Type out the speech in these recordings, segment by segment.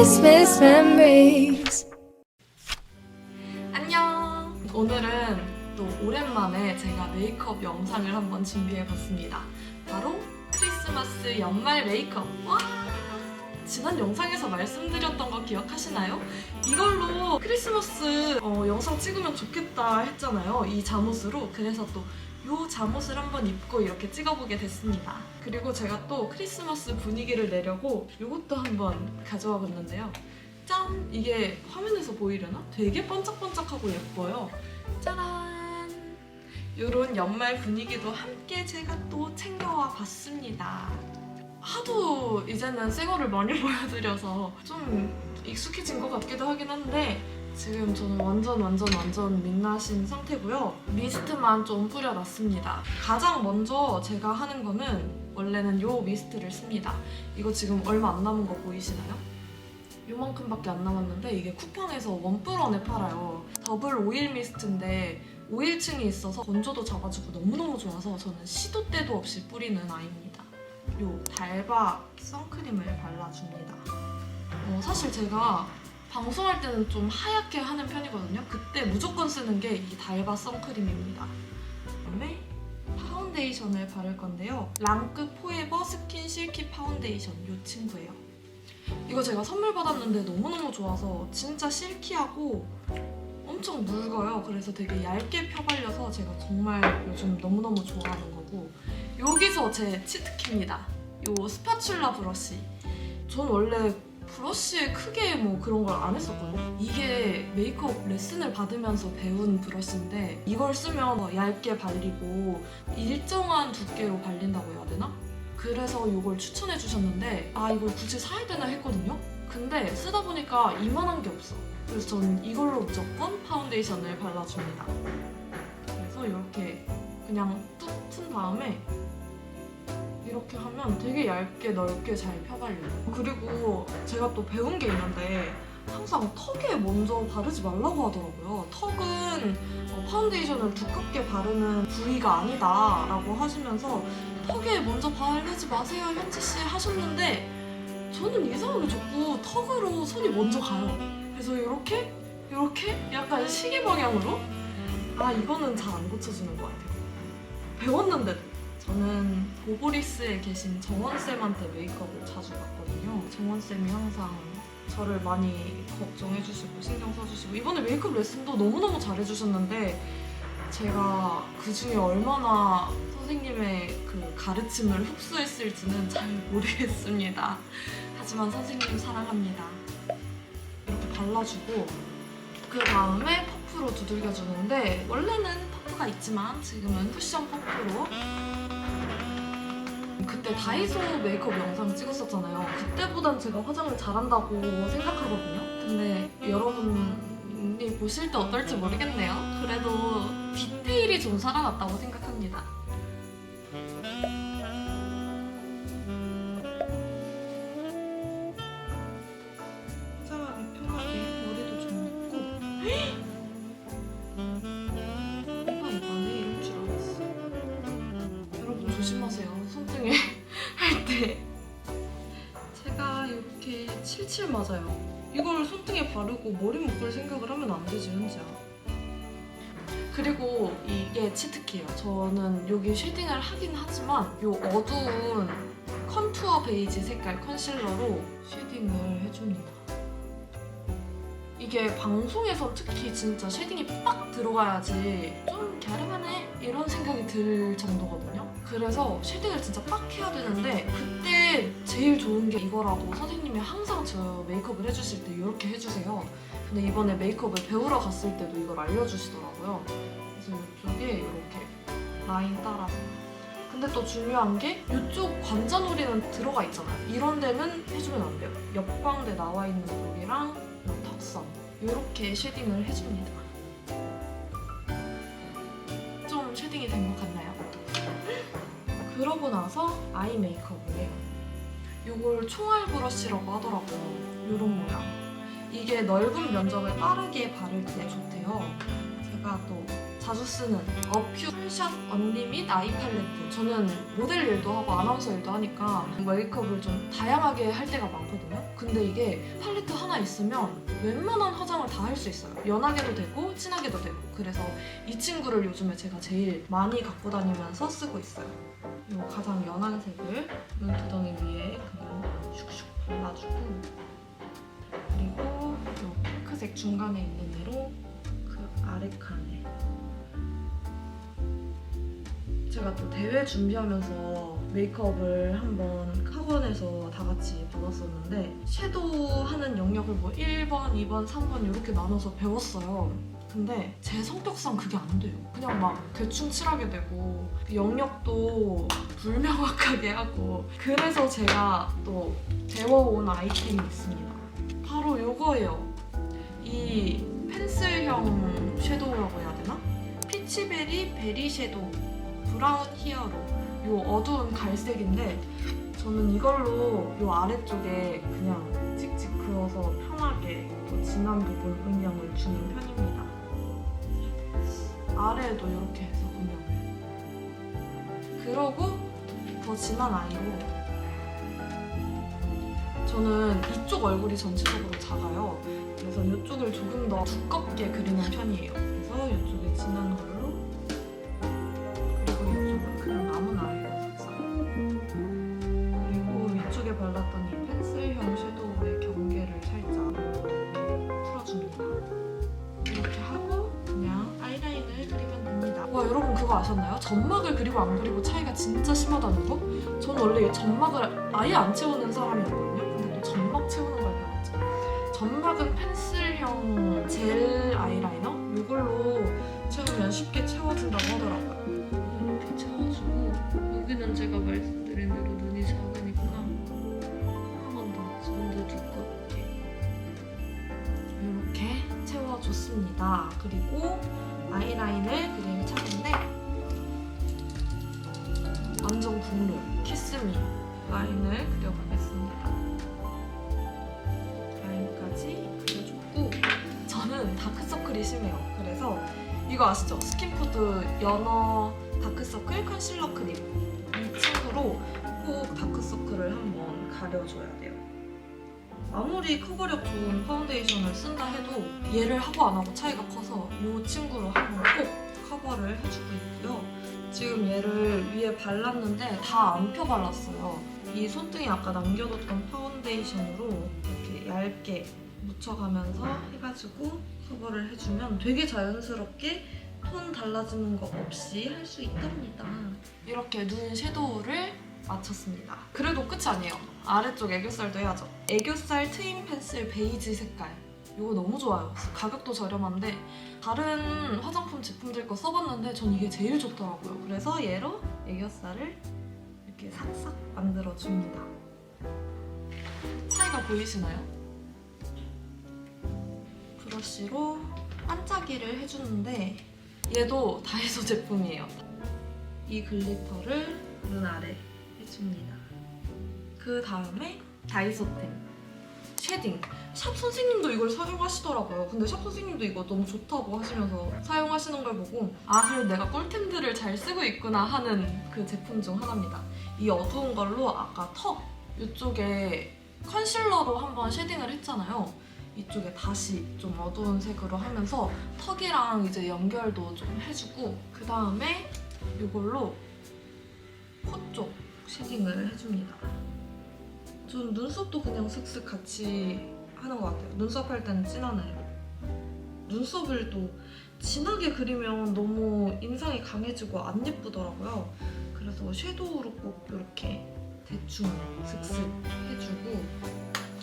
Christmas memories. 안녕! 오늘은 또 오랜만에 제가 메이크업 영상을 한번 준비해봤습니다. 바로 크리스마스 연말 메이크업! 와! 지난 영상에서 말씀드렸던 거 기억하시나요? 이걸로 크리스마스 어, 영상 찍으면 좋겠다 했잖아요. 이 잠옷으로. 그래서 또 이 잠옷을 한번 입고 이렇게 찍어보게 됐습니다. 그리고 제가 또 크리스마스 분위기를 내려고 이것도 한번 가져와 봤는데요. 짠! 이게 화면에서 보이려나? 되게 반짝반짝하고 예뻐요. 짜란! 이런 연말 분위기도 함께 제가 또 챙겨와 봤습니다. 하도 이제는 새 거를 많이 보여드려서 좀 익숙해진 것 같기도 하긴 한데 지금 저는 완전 완전 완전 민낯인 상태고요. 미스트만 좀 뿌려놨습니다. 가장 먼저 제가 하는 거는 원래는 이 미스트를 씁니다. 이거 지금 얼마 안 남은 거 보이시나요? 요만큼밖에 안 남았는데 이게 쿠팡에서 원뿔원에 팔아요. 더블 오일 미스트인데 오일층이 있어서 건조도 잡아주고 너무너무 좋아서 저는 시도 때도 없이 뿌리는 아이입니다. 요 달바 선크림을 발라줍니다. 어, 사실 제가 방송할 때는 좀 하얗게 하는 편이거든요. 그때 무조건 쓰는 게 이 달바 선크림입니다. 그다음에 파운데이션을 바를 건데요. 랑크 포에버 스킨 실키 파운데이션 이 친구예요. 이거 제가 선물 받았는데 너무너무 좋아서 진짜 실키하고 엄청 묽어요. 그래서 되게 얇게 펴발려서 제가 정말 요즘 너무너무 좋아하는 거고 여기서 제 치트키입니다. 요 스파츌라 브러쉬. 전 원래 브러쉬에 크게 뭐 그런 걸 안 했었거든요. 이게 메이크업 레슨을 받으면서 배운 브러쉬인데 이걸 쓰면 더 얇게 발리고 일정한 두께로 발린다고 해야 되나? 그래서 이걸 추천해 주셨는데 아 이걸 굳이 사야 되나 했거든요. 근데 쓰다 보니까 이만한 게 없어. 그래서 저는 이걸로 무조건 파운데이션을 발라줍니다. 그래서 이렇게 그냥 뚝 튼 다음에 이렇게 하면 되게 얇게 넓게 잘 펴발려요. 그리고 제가 또 배운 게 있는데 항상 턱에 먼저 바르지 말라고 하더라고요. 턱은 어, 파운데이션을 두껍게 바르는 부위가 아니다 라고 하시면서 턱에 먼저 바르지 마세요 현지 씨 하셨는데 저는 이상하게 자꾸 턱으로 손이 먼저 가요. 그래서 이렇게 이렇게 약간 시계 방향으로 아 이거는 잘 안 고쳐지는 것 같아요. 배웠는데도 저는 보보리스에 계신 정원 쌤한테 메이크업을 자주 받거든요. 정원 쌤이 항상 저를 많이 걱정해 주시고 신경 써 주시고 이번에 메이크업 레슨도 너무너무 잘해 주셨는데 제가 그 중에 얼마나 선생님의 그 가르침을 흡수했을지는 잘 모르겠습니다. 하지만 선생님 사랑합니다. 이렇게 발라주고 그 다음에 퍼프로 두들겨 주는데 원래는 퍼프가 있지만 지금은 쿠션 퍼프로 그때 다이소 메이크업 영상 찍었었잖아요. 그때보단 제가 화장을 잘한다고 생각하거든요. 근데 여러분이 보실 때 어떨지 모르겠네요. 그래도 디테일이 좀 살아났다고 생각합니다. 칠칠 맞아요. 이걸 손등에 바르고 머리 묶을 생각을 하면 안 되지, 현지야. 그리고 이게 치트키예요. 저는 여기 쉐딩을 하긴 하지만 이 어두운 컨투어 베이지 색깔 컨실러로 쉐딩을 해줍니다. 이게 방송에서 특히 진짜 쉐딩이 빡 들어가야지 좀 갸름하네 들 정도거든요. 그래서 쉐딩을 진짜 빡 해야 되는데 그때 제일 좋은 게 이거라고 선생님이 항상 저 메이크업을 해주실 때 이렇게 해주세요. 근데 이번에 메이크업을 배우러 갔을 때도 이걸 알려주시더라고요. 그래서 이쪽에 이렇게 라인 따라서. 근데 또 중요한 게 이쪽 관자놀이는 들어가 있잖아요. 이런 데는 해주면 안 돼요. 옆광대 나와 있는 부분이랑 이 턱선 이렇게 쉐딩을 해줍니다. 나서 아이 메이크업을 해요. 이걸 총알 브러쉬라고 하더라고요. 이런 모양. 이게 넓은 면적을 빠르게 바를 때 좋대요. 제가 또 자주 쓰는 어퓨 풀샷 언리밋 아이 팔레트. 저는 모델 일도 하고 아나운서 일도 하니까 메이크업을 좀 다양하게 할 때가 많거든요. 근데 이게 팔레트 하나 있으면 웬만한 화장을 다 할 수 있어요. 연하게도 되고 진하게도 되고. 그래서 이 친구를 요즘에 제가 제일 많이 갖고 다니면서 쓰고 있어요. 이 가장 연한 색을 눈두덩이 위에 그냥 슉슉 발라주고 그리고 이 핑크색 중간에 있는 애로 그 아래 칸에 제가 또 대회 준비하면서 메이크업을 한번 학원에서 다 같이 받았었는데 섀도우 하는 영역을 뭐 1번, 2번, 3번 이렇게 나눠서 배웠어요. 근데 제 성격상 그게 안 돼요. 그냥 막 대충 칠하게 되고 그 영역도 불명확하게 하고 그래서 제가 또 배워온 아이템이 있습니다. 바로 이거예요. 이 펜슬형 섀도우라고 해야 되나? 피치베리 베리 섀도우 브라운 히어로 요 어두운 갈색인데 저는 이걸로 요 아래쪽에 그냥 찍찍 그어서 편하게 또 진한 부분 음영을 주는 편입니다. 아래에도 이렇게 해서 음영을 그러고 더 진한 아이로 저는 이쪽 얼굴이 전체적으로 작아요. 그래서 이쪽을 조금 더 두껍게 그리는 편이에요. 그래서 이쪽에 진한 걸로 점막을 그리고 안 그리고 차이가 진짜 심하다는 거? 저는 원래 이 점막을 아예 안 채우는 사람이었거든요. 근데 또 점막 채우는 걸 배웠죠. 점막은 펜슬형 젤 아이라이너 이걸로 채우면 쉽게 채워진다고 하더라고요. 이렇게 채워주고 여기는 제가 말씀드린 대로 눈이 작으니까 한 번 더, 좀 더 두껍게 이렇게 채워줬습니다. 그리고 아이라인을 그릴 차례인데 완전 국룰 키스미 라인을 그려보겠습니다. 라인까지 그려줬고 저는 다크서클이 심해요. 그래서 이거 아시죠? 스킨푸드 연어 다크서클 컨실러 크림 이 친구로 꼭 다크서클을 한번 가려줘야 돼요. 아무리 커버력 좋은 파운데이션을 쓴다 해도 얘를 하고 안 하고 차이가 커서 이 친구로 한번 꼭 커버를 해주고 있고요. 지금 얘를 위에 발랐는데 다 안 펴 발랐어요. 이 손등에 아까 남겨뒀던 파운데이션으로 이렇게 얇게 묻혀가면서 해가지고 커버를 해주면 되게 자연스럽게 톤 달라지는 거 없이 할 수 있답니다. 이렇게 눈 섀도우를 마쳤습니다. 그래도 끝이 아니에요. 아래쪽 애교살도 해야죠. 애교살 트임 펜슬 베이지 색깔. 이거 너무 좋아요. 가격도 저렴한데 다른 화장품 제품들 거 써봤는데 전 이게 제일 좋더라고요. 그래서 얘로 애교살을 이렇게 싹싹 만들어줍니다. 차이가 보이시나요? 브러쉬로 반짝이를 해주는데 얘도 다이소 제품이에요. 이 글리터를 눈 아래 해줍니다. 그 다음에 다이소템 쉐딩. 샵 선생님도 이걸 사용하시더라고요. 근데 샵 선생님도 이거 너무 좋다고 하시면서 사용하시는 걸 보고 아 그래 내가 꿀템들을 잘 쓰고 있구나 하는 그 제품 중 하나입니다. 이 어두운 걸로 아까 턱 이쪽에 컨실러로 한번 쉐딩을 했잖아요. 이쪽에 다시 좀 어두운 색으로 하면서 턱이랑 이제 연결도 좀 해주고 그 다음에 이걸로 코 쪽 쉐딩을 해줍니다. 전 눈썹도 그냥 슥슥 같이 하는 것 같아요. 눈썹 할 때는 애로. 눈썹을 또 진하게 그리면 너무 인상이 강해지고 안 예쁘더라고요. 그래서 섀도우로 꼭 이렇게 대충 슥슥 해주고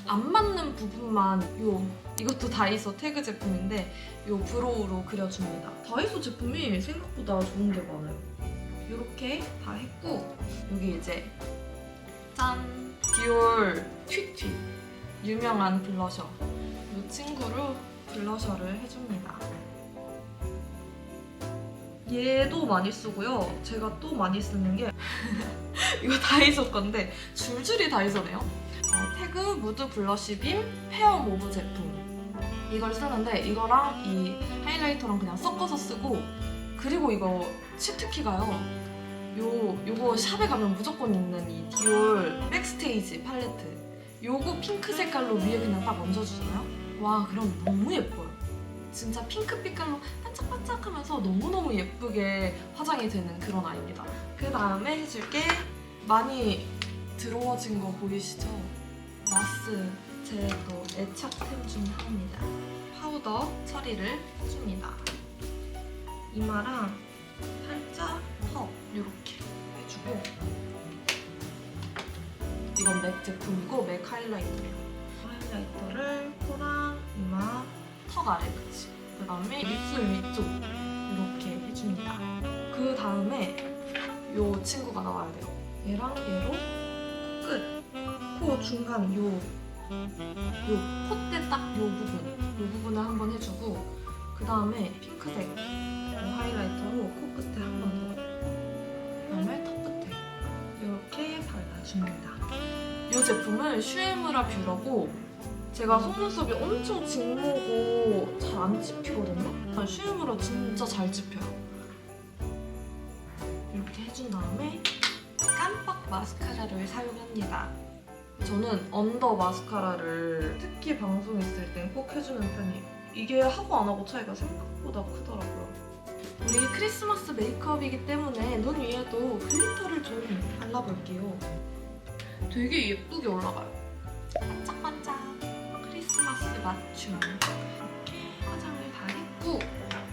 안 맞는 부분만 요 이것도 다이소 태그 제품인데 요 브로우로 그려줍니다. 다이소 제품이 생각보다 좋은 게 많아요. 이렇게 다 했고 여기 이제 짠 디올 튀튀 유명한 블러셔 이 친구로 블러셔를 해줍니다. 얘도 많이 쓰고요. 제가 또 많이 쓰는 게 이거 다이소 건데 줄줄이 다이소네요. 어, 태그 무드 블러쉬 빔 페어 모브 제품 이걸 쓰는데 이거랑 이 하이라이터랑 그냥 섞어서 쓰고 그리고 이거 치트키가요. 요 요거 샵에 가면 무조건 있는 이 디올 백스테이지 팔레트. 요거 핑크 색깔로 위에 그냥 딱 얹어주잖아요. 와 그럼 너무 예뻐요. 진짜 핑크 빛깔로 반짝반짝하면서 너무너무 예쁘게 화장이 되는 그런 아이입니다. 그 다음에 해줄 게 많이 드로워진 거 보이시죠? 마스 제 또 애착템 중 하나입니다. 파우더 처리를 해줍니다. 이마랑 살짝 턱 이렇게 해주고 이건 맥 제품이고 맥 하이라이터예요. 하이라이터를 코랑 이마 턱 아래 끝이 그 다음에 입술 위쪽 이렇게 해줍니다. 그 다음에 요 친구가 나와야 돼요. 얘랑 얘로 끝. 코 중간 요, 요 콧대 딱 요 부분, 요 부분을 한번 해주고 그 다음에 핑크색 요 하이라이터로 코 이 제품은 슈에무라 뷰러고 제가 속눈썹이 엄청 직모고 잘 안 찝히거든요. 슈에무라 진짜 잘 찝혀요. 이렇게 해준 다음에 깜빡 마스카라를 사용합니다. 저는 언더 마스카라를 특히 방송 있을 땐 꼭 해주는 편이에요. 이게 하고 안 하고 차이가 생각보다 크더라고요. 우리 크리스마스 메이크업이기 때문에 눈 위에도 글리터를 좀 발라볼게요. 되게 예쁘게 올라가요. 반짝반짝 크리스마스 맞춤. 이렇게 화장을 다 했고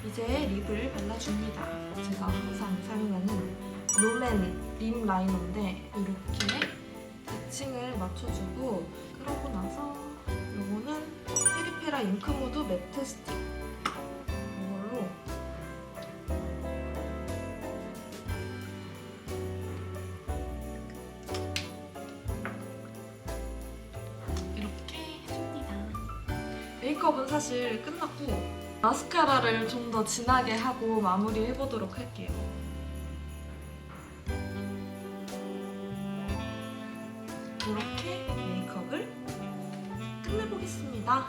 이제 립을 발라줍니다. 제가 항상 사용하는 롬앤 립 라이너인데 이렇게 대칭을 맞춰주고 그러고 나서 요거는 페리페라 잉크모드 매트 스틱 사실 끝났고 마스카라를 좀 더 진하게 하고 마무리 해보도록 할게요. 이렇게 메이크업을 끝내보겠습니다.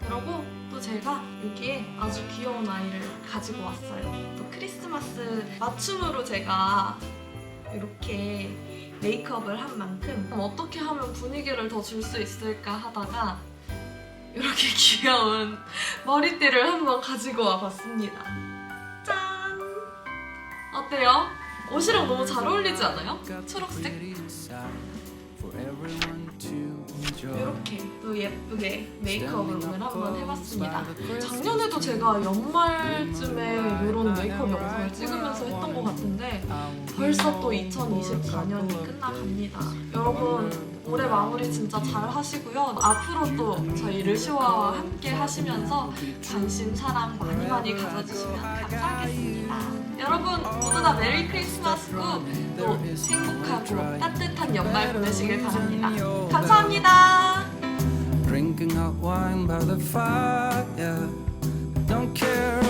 그리고 또 제가 여기에 아주 귀여운 아이를 가지고 왔어요. 또 크리스마스 맞춤으로 제가 이렇게 메이크업을 한 만큼 어떻게 하면 분위기를 더 줄 수 있을까 하다가 이렇게 귀여운 머리띠를 한번 가지고 와봤습니다. 짠! 어때요? 옷이랑 너무 잘 어울리지 않아요? 초록색? 이렇게 또 예쁘게 메이크업을 오늘 한번 해봤습니다. 작년에도 제가 연말쯤에 이런 메이크업 영상을 찍으면서 했던 것 같은데 벌써 또 2024년이 끝나갑니다. 여러분 올해 마무리 진짜 잘 하시고요. 앞으로 또 저희 르시와 함께 하시면서 관심 사랑 많이 많이 가져주시면 감사하겠습니다. 여러분 모두 다 메리 크리스마스고 또 행복하고 따뜻한 연말 보내시길 바랍니다. 감사합니다. Drinking hot wine by the fire. Don't care